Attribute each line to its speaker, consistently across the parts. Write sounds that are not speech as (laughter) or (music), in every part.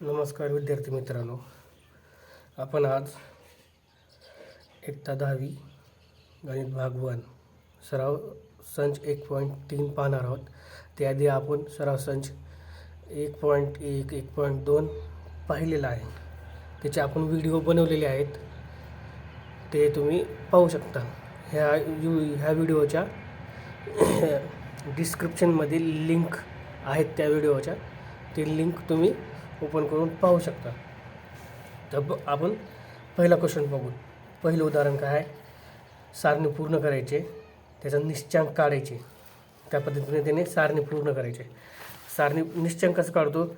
Speaker 1: नमस्कार विद्यार्थी मित्रांनो. आपण आज एकता दहावी गणित भाग वन सराव संच एक पॉईंट तीन पाहणार आहोत. त्याआधी आपण सराव संच एक पॉईंट एक एक पॉईंट दोन पाहिलेला आहे. त्याचे आपण व्हिडिओ बनवलेले आहेत. ते तुम्ही पाहू शकता. ह्या यू ह्या व्हिडिओच्या (clears throat) डिस्क्रिप्शनमध्ये लिंक आहेत त्या व्हिडिओच्या. ती लिंक तुम्ही ओपन करून पाहू शकता. तर ब- आपण पहिला क्वेश्चन बघू पहिलं उदाहरण काय आहे? सारणी पूर्ण करायचे त्याचा निश्चांक काढायचे. त्या पद्धतीने त्याने सारणी पूर्ण करायचे. सारणी निश्चांक कसं काढतो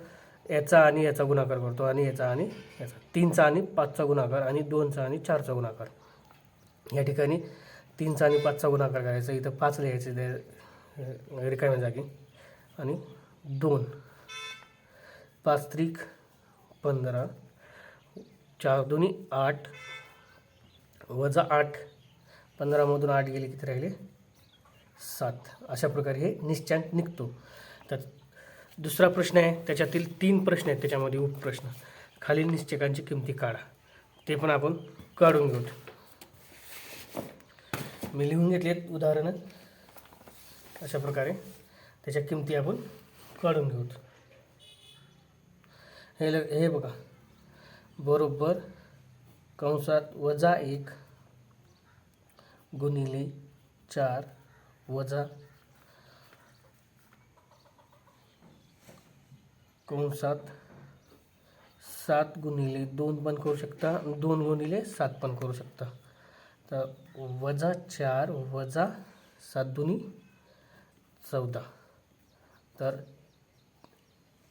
Speaker 1: याचा आणि याचा गुणाकार करतो आणि याचा आणि याचा. तीनचा आणि पाचचा गुणाकार आणि दोनचा आणि चारचा गुणाकार. या ठिकाणी तीनचा आणि पाचचा गुणाकार करायचा इथं पाच लिहायचे रिकाम्या जागी. आणि दोन. पाच त्रिक पंधरा चार दोन्ही आठ वजा आठ पंधरामधून आठ गेले किती राहिले? सात. अशा प्रकारे हे निश्चांक निघतो. तर दुसरा प्रश्न आहे त्याच्यातील तीन प्रश्न आहेत त्याच्यामध्ये उपप्रश्न. खालील निश्चकांची किमती काढा. ते पण आपण काढून घेऊ. मी लिहून घेतलेत उदाहरणं. अशा प्रकारे त्याच्या किमती आपण काढून घेऊ. हे ल हे बघा. बरोबर कंसात वजा एक गुणिले चार वजा कंसात सात गुणिले दोन पण करू शकता दोन गुणिले सात पण करू शकता. तर वजा चार वजा सात दुनी चौदा. तर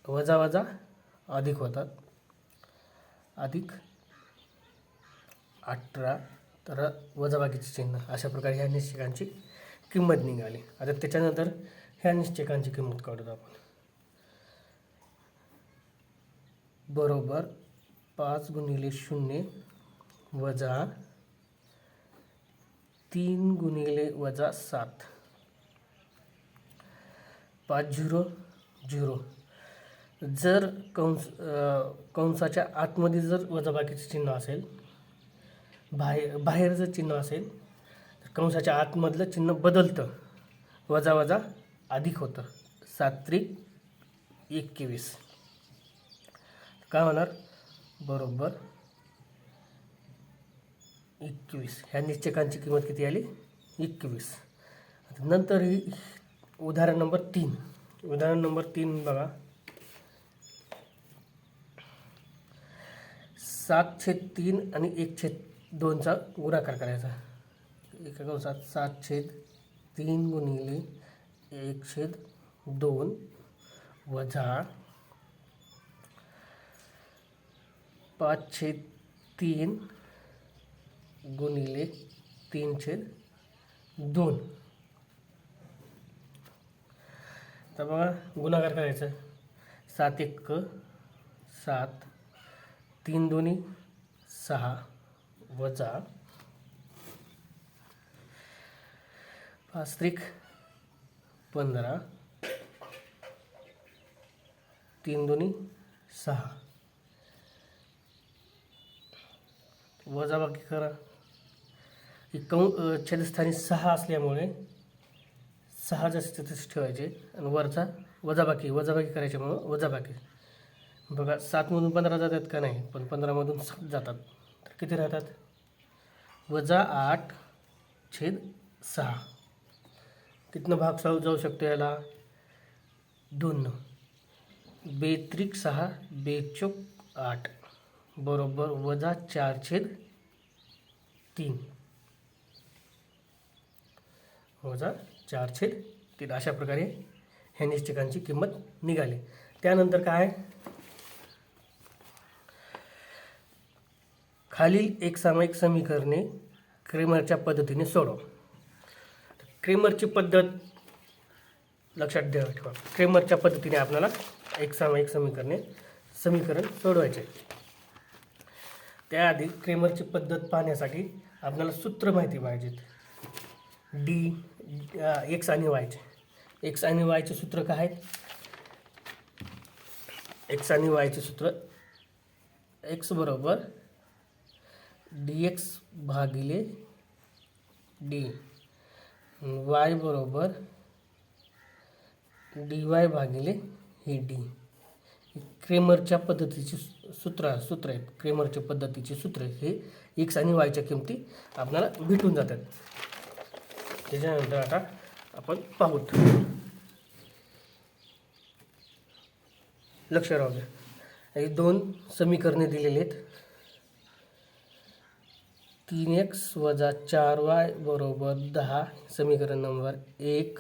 Speaker 1: वजा वजा अधिक होतात. अधिक अठरा तर वजाबाकीचे चिन्ह अशा प्रकारे ह्या निश्चकांची किंमत निघाली. आता त्याच्यानंतर ह्या निश्चकांची किंमत काढूत आपण. बरोबर पाच गुणिले शून्य वजा तीन गुणिले वजा सात. पाच झिरो झिरो. जर कंस कंसाच्या आतमध्ये जर वजाबाकीचं चिन्ह असेल बाहेर बाहेर जर चिन्ह असेल तर कंसाच्या आतमधलं चिन्ह बदलतं. वजा वजा अधिक होतं. सात्रिक एकवीस. काय होणार? बरोबर. एकवीस. ह्या निश्चकांची किंमत किती आली? एकवीस. नंतर ही उदाहरण नंबर तीन. उदाहरण नंबर तीन बघा. सात छेद तीन आणि एक छेद दोनचा गुणाकार करायचा. एका कंसात सात छेद तीन गुणिले एक छेद दोन वजा पाच छेद तीन गुणिले तीन छेद दोन. तर बघा गुणाकार करायचा. सात एक सात तीन दोन्ही सहा वजा. पाच त्रिक पंधरा. तीन दोन्ही सहा. वजाबाकी करा. ही छेदस्थानी सहा असल्यामुळे सहा जास्त तसेच ठेवायचे. आणि वरचा वजाबाकी वजाबाकी करायच्यामुळं वजाबाकी. बघा सातमधून पंधरा जातात का नाही? पण पंधरामधून सात जातात. तर किती राहतात? वजा आठ छेद सहा. कितनं भाग साऊ जाऊ शकतो याला दोन. बेत्रिक सहा बेचोक आठ. बरोबर वजा चार छेद तीन. वजा चार छेद तीन. अशा प्रकारे ह्या निश्चिकांची किंमत निघाली. त्यानंतर काय? खालील एक सामायिक समीकरणे क्रेमरच्या पद्धतीने सोडव. क्रेमरची पद्धत लक्षात द्या ठेवा. क्रेमरच्या पद्धतीने आपल्याला एक सामायिक समीकरणे समीकरण सोडवायचे त्याआधी क्रेमरची पद्धत पाहण्यासाठी आपल्याला सूत्र माहिती पाहिजेत. डी एक्स आणि वायचे एक्स आणि वायचे सूत्र काय आहेत? एक्स आणि वायचे सूत्र एक्स बरोबर डी एक्स भागिले डी वाय बरोबर डी वाय भागिले हे डी क्रेमरच्या पद्धतीची सूत्र सूत्र आहेत. क्रेमरच्या पद्धतीची सूत्र हे एक्स आणि वायच्या किमती आपल्याला भेटून जातात. त्याच्यानंतर आता आपण पाहूत. लक्ष राहू द्या. हे दोन समीकरणे दिलेली आहेत. तीन एक्स वजा चार वाय बरोबर दहा समीकरण नंबर एक.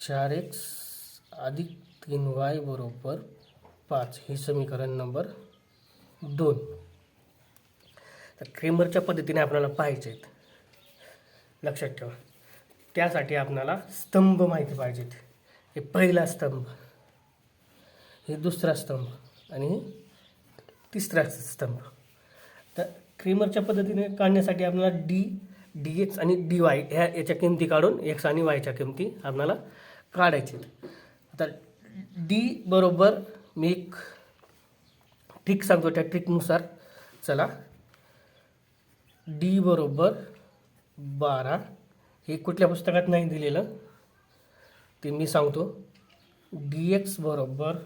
Speaker 1: चार एक्स अधिक तीन वाय बरोबर पाच हे समीकरण नंबर दोन. तर क्रेमरच्या पद्धतीने आपल्याला पाहिजे आहेत. लक्षात ठेवा. त्यासाठी आपल्याला स्तंभ माहिती पाहिजेत. हे पहिला स्तंभ हे दुसरा स्तंभ आणि तिसरा स्तंभ. क्रीमरच्या पद्धतीने काढण्यासाठी आपल्याला डी डी एक्स आणि डी वाय ह्या याच्या किमती काढून एक्स आणि वायच्या किमती आपल्याला काढायचे आता डी बरोबर मी एक ट्रिक सांगतो त्या ट्रिकनुसार चला. डी बरोबर बारा. हे कुठल्या पुस्तकात नाही दिलेलं. ते मी सांगतो. डी एक्स बरोबर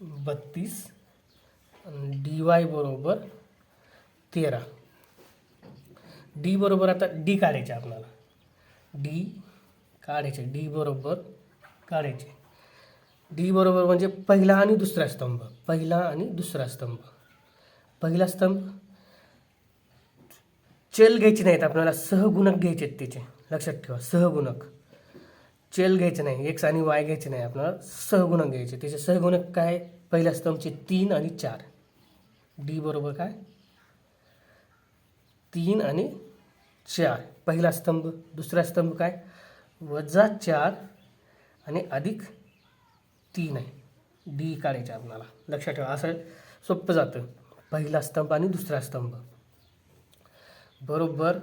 Speaker 1: बत्तीस. डी वाय बरोबर तेरा. डी बरोबर आता डी काढायचे आपल्याला. डी काढायचे. डी बरोबर काढायचे. डी बरोबर म्हणजे पहिला आणि दुसरा स्तंभ. पहिला आणि दुसरा स्तंभ. पहिला स्तंभ? चल घ्यायचे नाहीत आपल्याला. सहगुणक घ्यायचे आहेत त्याचे. लक्षात ठेवा. सहगुणक. चल घ्यायचे नाही. एक्स आणि वाय घ्यायचे नाही आपल्याला. सहगुणक घ्यायचे. त्याचे सहगुणक काय? पहिल्या स्तंभचे तीन आणि चार. डी बरोबर काय? तीन आणि चार. पहिला स्तंभ दुसरा स्तंभ काय? वजा चार आणि अधिक तीन आहे. डी काढायचे आपणाला लक्षात ठेवा असं सोपं जातं. पहिला स्तंभ आणि दुसरा स्तंभ. बरोबर.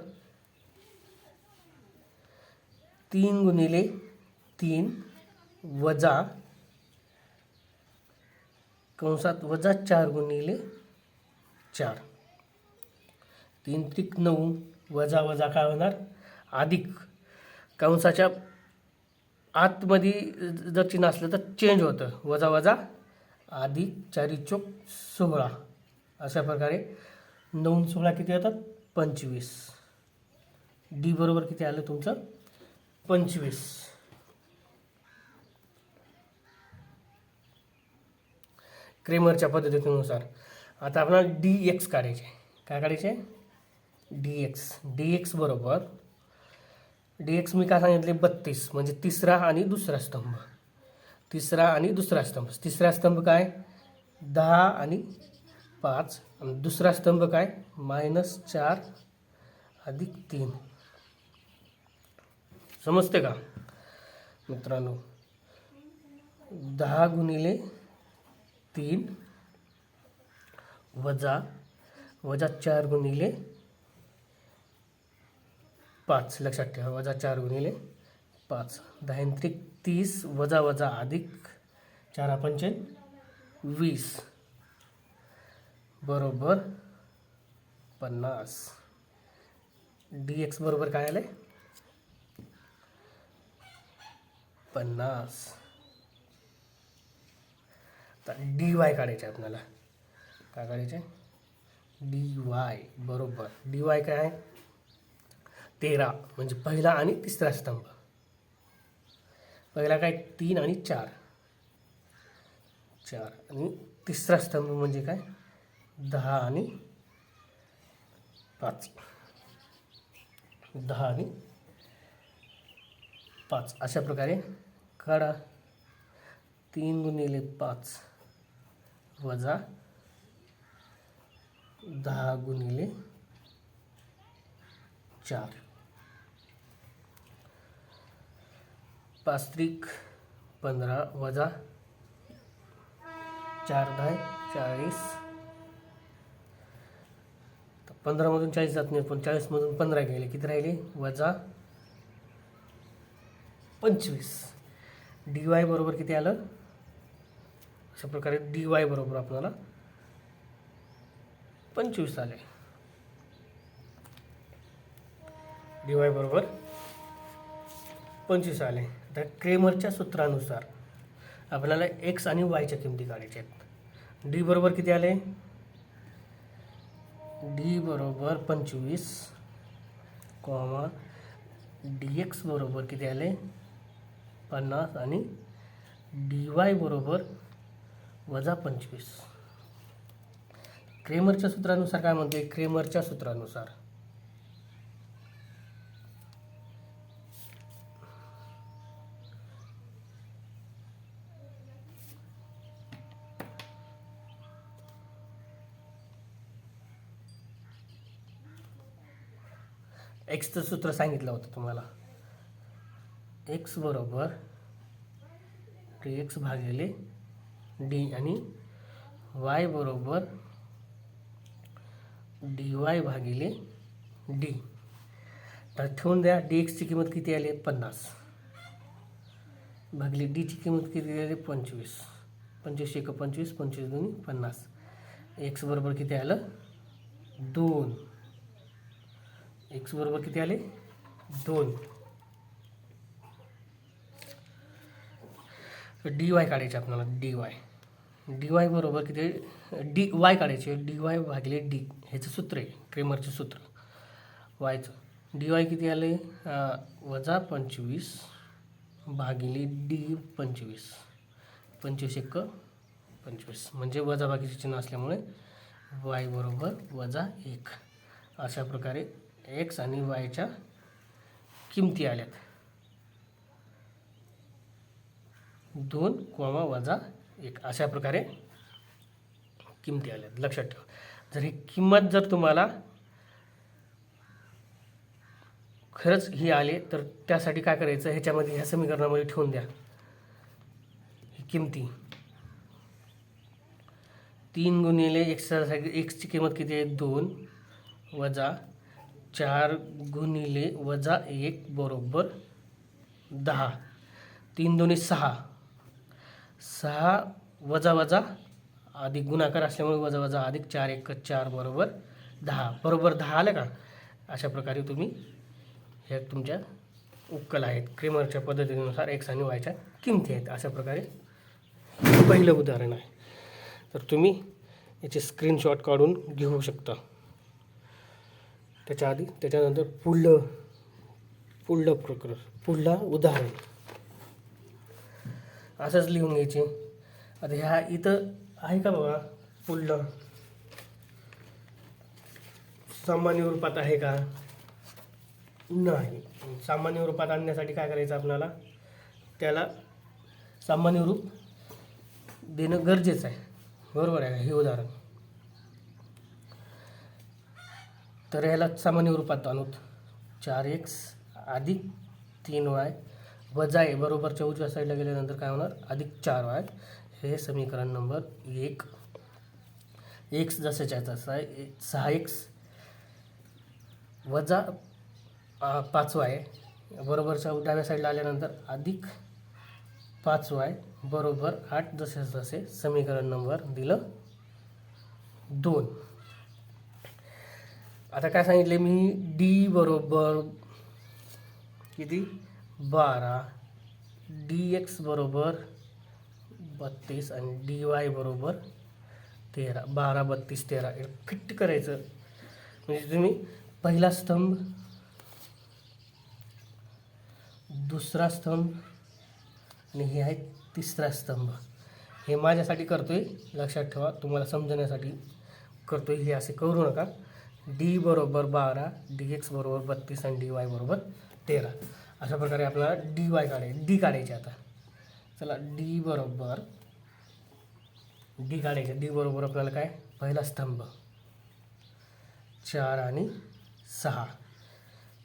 Speaker 1: तीन गुणिले तीन वजा कंसात वजा चार गुणिले चार. तीन त्रिक नऊ वजा वजा काय होणार? अधिक. कंसाच्या आतमध्ये जर चिन्ह असलं तर चेंज होतं. वजा वजा अधिक चारी चोक सोळा. अशा प्रकारे नऊ सोळा किती होतात? पंचवीस. डी बरोबर किती आलं तुमचं? पंचवीस. क्रेमरच्या पद्धतीनुसार. आता आपल्याला डी एक्स काढायचे. काय काढायचे? डी एक्स डी एक्स बरोबर. डी एक्स मी काय सांगितले? बत्तीस. म्हणजे तिसरा आणि दुसरा स्तंभ. तिसरा आणि दुसरा स्तंभ. तिसरा स्तंभ काय? दहा आणि पाच. आणि दुसरा स्तंभ काय? मायनस चार अधिक तीन. समजते का? मित्रांनो दहा गुणिले तीन वजा वजा चार गुणिले पाच लक्षात ठेवा वजा चार गुणिले पाच. दहांत्रिक तीस वजा वजा अधिक चार पंचे वीस. बरोबर पन्नास. डी एक्स बरोबर काय आलं पन्नास. तर डी वाय काढायचे आपल्याला. काय काढायचे? डी वाय बरोबर. डी वाय काय आहे? तेरा म्हणजे पहिला आणि तिसरा स्तंभ. पहिला काय? तीन आणि चार. चार आणि तिसरा स्तंभ म्हणजे काय? दहा आणि पाच. दहा आणि पाच. अशा प्रकारे काढा. तीन गुणिले पाच वजा दहा गुणिले चार. पाच त्रिक पंधरा वजा चार दहा चाळीस. तर पंधरामधून चाळीस जात नाही पण चाळीसमधून पंधरा गेले किती राहिले? वजा पंचवीस. डी वाय बरोबर किती आलं? अशा प्रकारे डी वाय बरोबर आपल्याला पंचवीस आले. डी वाय बरोबर पंचवीस आले. तर क्रेमरच्या सूत्रानुसार आपल्याला एक्स आणि वायच्या किमती काढायच्या आहेत. डी बरोबर किती आले? डी बरोबर पंचवीस कॉमा डी एक्स बरोबर किती आले? पन्नास आणि डी वाय बरोबर वजा पंचवीस. क्रेमरच्या सूत्रानुसार काय म्हणते क्रेमरच्या सूत्रानुसार. एक्सचं सूत्र सांगितलं होतं तुम्हाला. एक्स बरोबर डी एक्स भागिले डी आणि वाय बरोबर डी वाय भागिले डी तर ठेवून द्या डी एक्सची किंमत किती आली? पन्नास. भागिले डीची किंमत किती आली? पंचवीस. पंचवीस एक पंचवीस पंचवीस दोन्ही पन्नास. एक्स बरोबर किती आलं? दोन. एक्स बरोबर किती आले? दोन. डी वाय काढायचे आपल्याला डी वाय डी वाय बरोबर किती? डी वाय काढायचे. डी वाय भागिले डी ह्याचं सूत्र आहे क्रेमरचे सूत्र. वायचं. डी वाय किती आले? वजा पंचवीस भागिले डी पंचवीस. पंचवीस एक पंचवीस. म्हणजे वजा बाकीचे चिन्ह असल्यामुळे वाय बरोबर वजा एक. अशा प्रकारे एक्स आणि वायच्या किमती आल्यात. दोन कोमा वजा एक अशा प्रकारे किमती आल्यात. लक्षात ठेवा. जर ही किंमत जर तुम्हाला खरंच ही आले तर त्यासाठी काय करायचं? ह्याच्यामध्ये ह्या समीकरणामध्ये ठेवून द्या. ही किमती. तीन गुणिले एक्ससाठी एक्सची किंमत किती आहे? दोन वजा चार गुणिले वजा एक बरोबर दहा. तीन दोन्ही सहा. सहा वजा वजा अधिक गुणाकार असल्यामुळे वजा वजा अधिक चार एक चार बरोबर दहा. बरोबर दहा आलं का? अशा प्रकारे तुम्ही ह्या तुमच्या उक्कल आहेत. क्रेमरच्या पद्धतीनुसार एक्स आणि वायच्या किमती आहेत. अशा प्रकारे पहिलं उदाहरण आहे. तर तुम्ही याचे स्क्रीनशॉट काढून घेऊ शकता. त्याच्या आधी त्याच्यानंतर पुढलं पुढलं प्रकरण पुढला उदाहरण. असंच लिहून घ्यायचे. आता ह्या इथं आहे का बाबा पुढलं? सामान्य रूपात आहे का? नाही. सामान्य रूपात आणण्यासाठी काय करायचं आपल्याला? त्याला सामान्य रूप देणं गरजेचं आहे. बरोबर आहे हे उदाहरण. तर ह्याला सामान्य रूपात आणूत. चार एक्स अधिक तीन वाय वजा आहे बरोबरच्या उजव्या साईडला गेल्यानंतर काय होणार? अधिक चार वाय हे समीकरण नंबर एक. एक्स जसंच्या तसं आहे. सहा एक्स वजा पाचवा पाच वाय बरोबरच्या डाव्या साईडला आल्यानंतर अधिक पाच वाय बरोबर आठ जसे जसे समीकरण नंबर दिलं दोन. आता काय सांगितले मी? डी बरोबर किती? बारा. डी एक्स बरोबर बत्तीस आणि डी वाय बरोबर तेरा. बारा बत्तीस तेरा. फिट करायचं. म्हणजे तुम्ही पहिला स्तंभ दुसरा स्तंभ आणि हे आहे तिसरा स्तंभ. हे माझ्यासाठी करतोय. लक्षात ठेवा. तुम्हाला समजण्यासाठी करतोय. हे असे करू नका. डी बरोबर बारा डी एक्स बरोबर बत्तीस आणि डी वाय बरोबर तेरा. अशा प्रकारे आपल्याला डी वाय काढाय डी काढायची आता. चला डी बरोबर डी काढायचे. डी बरोबर आपल्याला काय? पहिला स्तंभ. चार आणि सहा.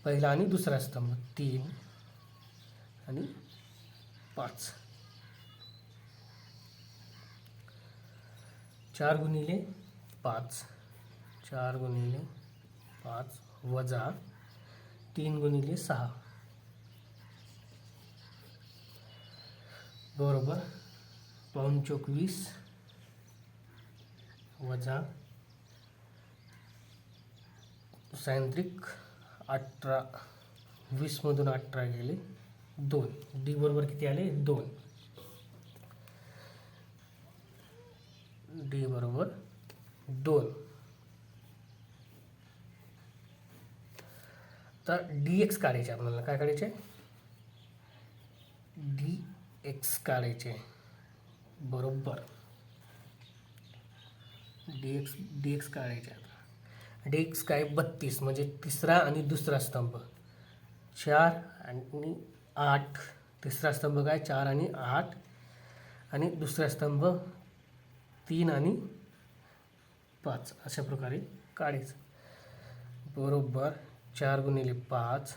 Speaker 1: पहिला आणि दुसरा स्तंभ. तीन आणि पाच. चार गुणिले पाच. चार गुणिले पाच वजा तीन गुणिले सहा. बरोबर? पाऊन चोवीस वजा सायंत्रिक अठरा वीसमधून अठरा गेले दोन. डी बरोबर किती आले? दोन. डी बरोबर दोन. तर डी एक्स काढायचे आपल्याला. काय काढायचे? डी एक्स काढायचे. बरोबर. डी एक्स डी एक्स काढायचे आता. डी एक्स काय? बत्तीस. म्हणजे तिसरा आणि दुसरा स्तंभ. चार आणि आठ. तिसरा स्तंभ काय? चार आणि आठ. आणि दुसरा स्तंभ तीन आणि पाच. अशा प्रकारे काढायचं. बरोबर. चार गुणिले पाच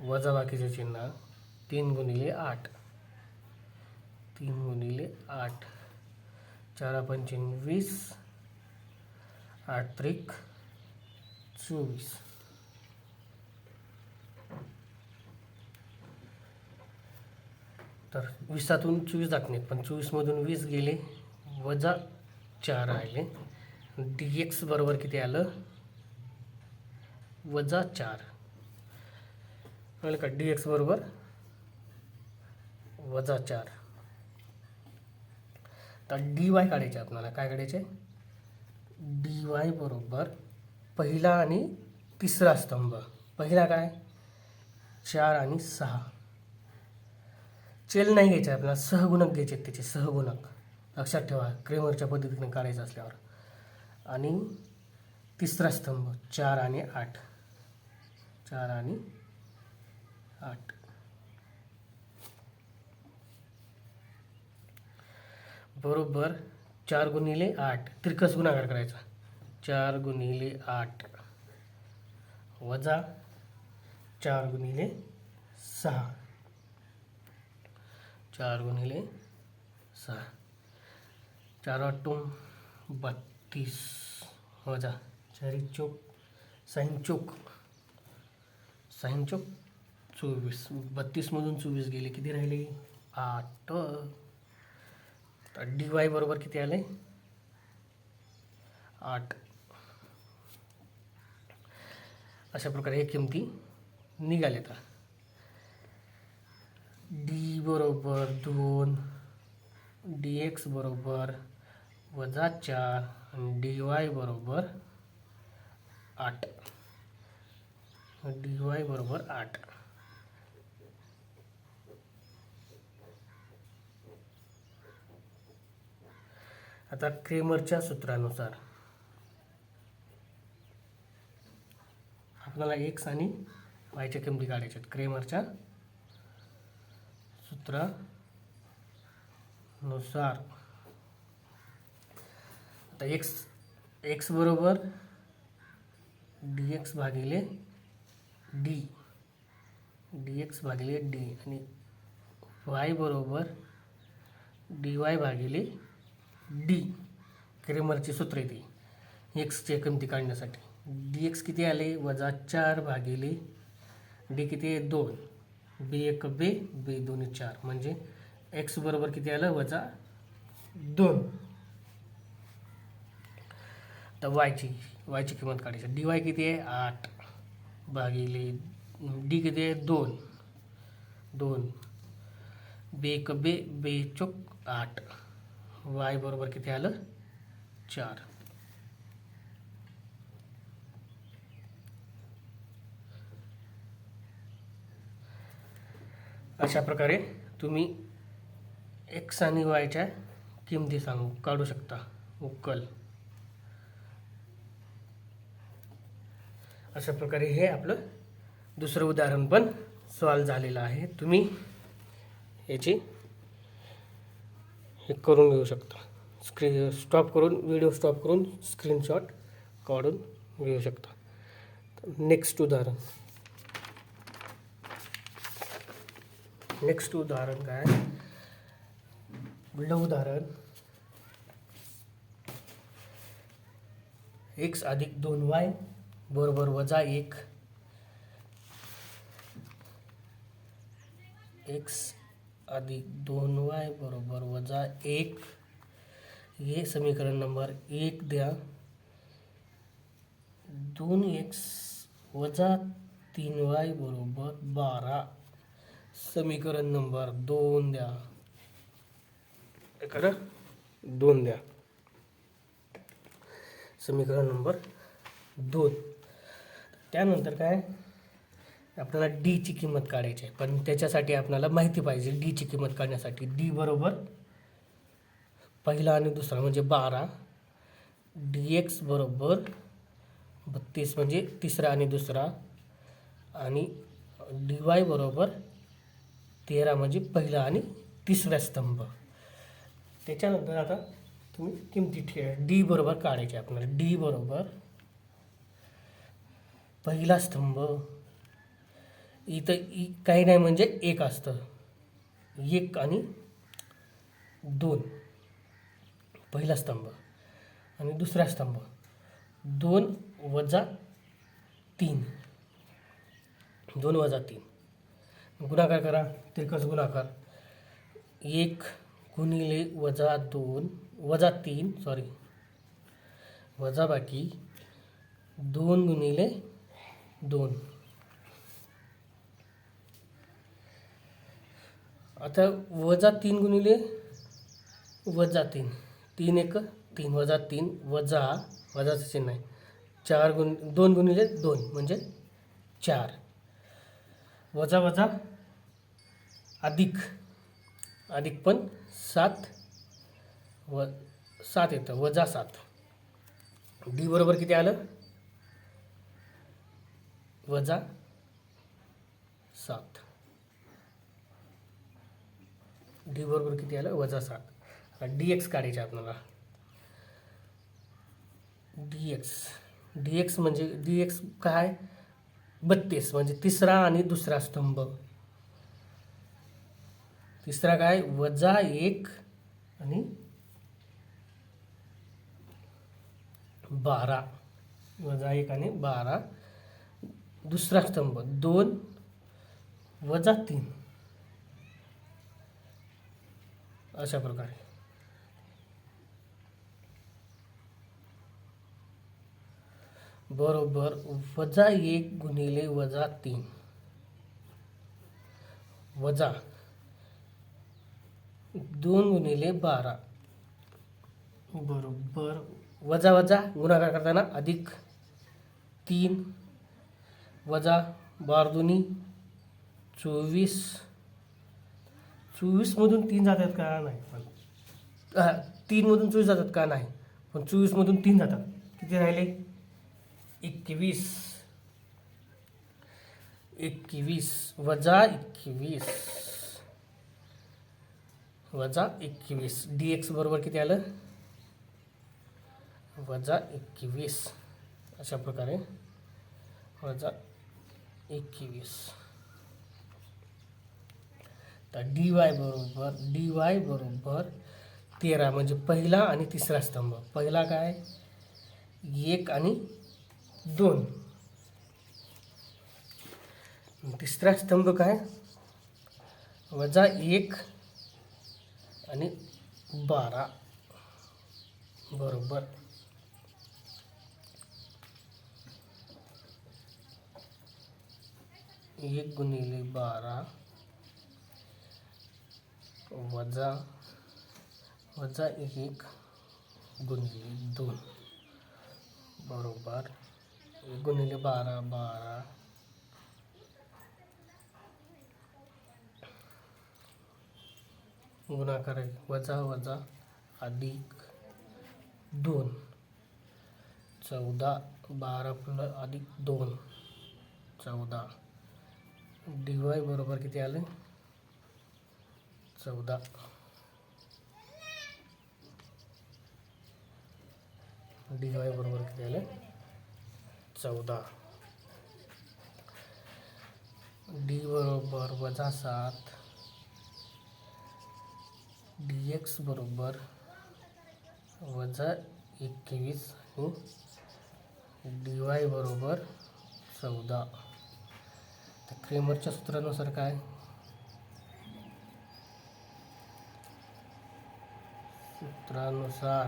Speaker 1: वजा बाकीचे चिन्ह तीन गुणिले आठ. तीन गुणिले आठ. चार पंचीन वीस. आठ त्रिक चोवीस. तर वीसातून चोवीस दाखणे पण चोवीसमधून वीस गेले वजा चार राहिले. डी एक्स बरोबर किती आलं? वजा चार. कळलं का? डी एक्स बरोबर वजा चार. तर डी वाय काढायचे आपल्याला. काय काढायचे? डी वाय बरोबर पहिला आणि तिसरा स्तंभ. पहिला काय? चार आणि सहा. चेल नाही घ्यायचे आपल्याला. सहगुणक घ्यायचे आहेत त्याचे. सहगुणक. लक्षात ठेवा. क्रेमरच्या पद्धतीने काढायचं असल्यावर. आणि तिसरा स्तंभ. चार आणि आठ. चार आणि आठ. बरोबर चार गुणिले आठ. तिरकस गुणाकार करायचा. चार गुणिले आठ. वजा चार गुणिले सहा. चार गुणिले सहा. चार आठून बत्तीस. वजा चारी चौक साईन चौक. साईन चौक चोवीस बत्तीसमधून चोवीस गेले किती राहिले? आठ. तर डी वाय बरोबर किती आले आठ. अशा प्रकारे हे किमती निघाले तर डी बरोबर दोन डी एक्स बरोबर वजा चार आणि डी वाय बरोबर आठ. डी वाय बरोबर आठ. आता क्रेमरच्या सूत्रानुसार. आपल्याला एक्स आणि वायच्या किमती काढायच्या आहेत. क्रेमरच्या सूत्रानुसार. आता एक्स एक्स बरोबर डी एक्स भागिले डी. डी एक्स भागिले डी आणि वाय बरोबर डी वाय भागिले डी. क्रेमरची सूत्र येते एक्सची किमती काढण्यासाठी. डी एक्स किती आले? वजा चार भागिले डी किती आहे? दोन. बी एक बे बे दोन्ही चार. म्हणजे एक्स बरोबर किती आलं? वजा दोन. तर वायची वायची किंमत काढायची. डी वाय किती आहे? आठ. भागिले डी किती आहे दोन. दोन बेक बे बेचोक आठ. वाय बरोबर किती आलं? चार. अशा प्रकारे तुम्ही एक्स आणि वायच्या किमती सांगू काढू शकता. उकल. अशा प्रकारे हे आपलं दुसरं उदाहरण पण सॉल्व झालेलं आहे. तुम्ही याची हे करून घेऊ शकता. स्क्रीन स्टॉप करून व्हिडिओ स्टॉप करून स्क्रीनशॉट काढून घेऊ शकता. नेक्स्ट उदाहरण. नेक्स्ट उदाहरण काय? पुढलं उदाहरण. एक्स अधिक दोन वाय बरोबर वजा एक. एक्स अधिक दोन वाय बरोबर वजा एक. हे समीकरण नंबर एक द्या. दोन एक्स वजा तीन वाय बरोबर बारा. समीकरण नंबर दोन द्या. खरं दोन द्या. समीकरण नंबर दोन. त्यानंतर काय? आपल्याला डीची किंमत काढायची आहे. पण त्याच्यासाठी आपल्याला माहिती पाहिजे डीची किंमत काढण्यासाठी. डी बरोबर पहिला आणि दुसरा म्हणजे बारा. डी एक्स बरोबर बत्तीस म्हणजे तिसरा आणि दुसरा. आणि डी वाय बरोबर तेरा म्हणजे पहिला आणि तिसरा स्तंभ. त्याच्यानंतर आता तुम्ही किमती ठे डी बरोबर काढायचे आपल्याला. डी बरोबर पहिला स्तंभ. इथं इ काही नाही म्हणजे एक असतं. एक आणि दोन. पहिला स्तंभ आणि दुसरा स्तंभ. दोन वजा तीन. दोन वजा तीन. गुणाकार करा. त्रिकस गुणाकार. एक गुणिले वजा दोन. वजा तीन सॉरी वजा बाकी दोन गुणिले दोन. आता वजा तीन गुणिले वजा तीन. तीन एक तीन वजा तीन वजा वजाचं चिन्ह आहे चार गुण दोन गुणिले दोन म्हणजे चार. वजा वजा अधिक. अधिक पण सात व सात येतं वजा सात. डी बरोबर किती आलं? वजा सात. डी बरोबर किती आलं? वजा सात. डी एक्स काढायचे आपल्याला डी एक्स डी एक्स म्हणजे डी एक्स काय? बत्तीस. म्हणजे तिसरा आणि दुसरा स्तंभ. तिसरा काय? वजा एक आणि बारा. वजा एक आणि बारा. दुसरा स्तंभ दोन वजा तीन. अशा प्रकारे. बरोबर वजा एक गुणिले वजा तीन. वजा दोन गुणिले बारा. बरोबर. वजा वजा गुणाकार करताना अधिक तीन वजा बार दुनी चोवीस. चोवीसमधून तीन जातात का? नाही. पण तीनमधून चोवीस जातात का? नाही. पण चोवीसमधून तीन जातात. किती राहिले? एकवीस. एकवीस. वजा एकवीस. वजा एकवीस. डी एक्स बरोबर किती आलं? वजा एकवीस. अशा प्रकारे. वजा एकवीस तर डी वाय बरोबर डी वाय बरोबर तेरा म्हणजे पहिला आणि तिसरा स्तंभ. पहिला काय? एक आणि दोन. तिसरा स्तंभ काय? वजा एक आणि बारा. बरोबर. एक गुणिले बारा वजा वजा एक गुणिले दोन. बरोबर. एक गुणिले बारा बारा. गुणाकार आहे वजा वजा अधिक दोन. चौदा बारा प्लस अधिक दोन. चौदा. डी वाय बरोबर किती आलं? चौदा. डी वाय बरोबर किती आलं? चौदा. डी बरोबर वजा सात. डी एक्स बरोबर वजा एकवीस डी वाय बरोबर चौदा. तर क्रेमरच्या सूत्रानुसार काय? सूत्रानुसार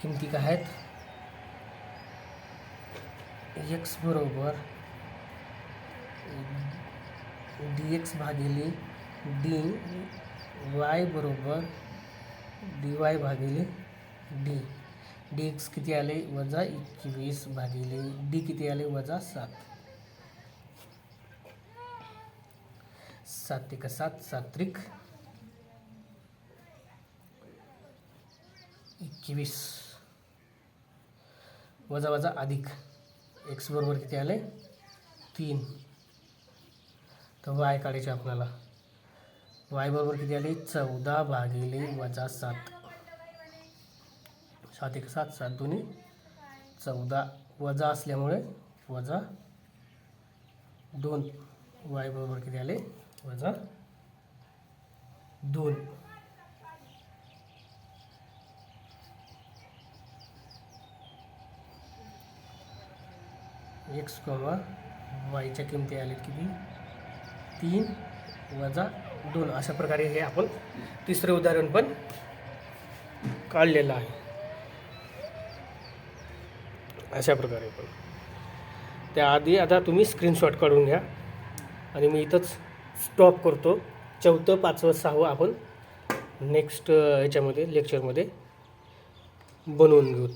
Speaker 1: किमती काय आहेत? एक्स बरोबर डी एक्स भागिले डी वाय बरोबर डी वाय भागिले डी डी एक्स किती आले? वजा एकवीस भागिले डी किती आले? वजा सात. सात एक सात सात्विक. एकवीस. वजा वजा अधिक. एक्स बरोबर किती आले? तीन. तर वाय काढायचे आपल्याला. वाय बरोबर किती आले? चौदा भागिले वजा सात. सात एक सात सात दोन्ही. चौदा वजा असल्यामुळे वजा दोन. वाय बरोबर किती आले? वजा दोन. एक्स कॉमा वायच्या किमती आल्या किती? तीन वजा दोन. अशा प्रकारे हे आपण तिसरं उदाहरण पण काढलेलं आहे. अशा प्रकारे पण. त्याआधी आता तुम्ही स्क्रीनशॉट काढून घ्या. आणि मी इथंच स्टॉप करतो. चौथं पाचवं सहावं आपण नेक्स्ट याच्यामध्ये लेक्चरमध्ये बनवून घेऊ.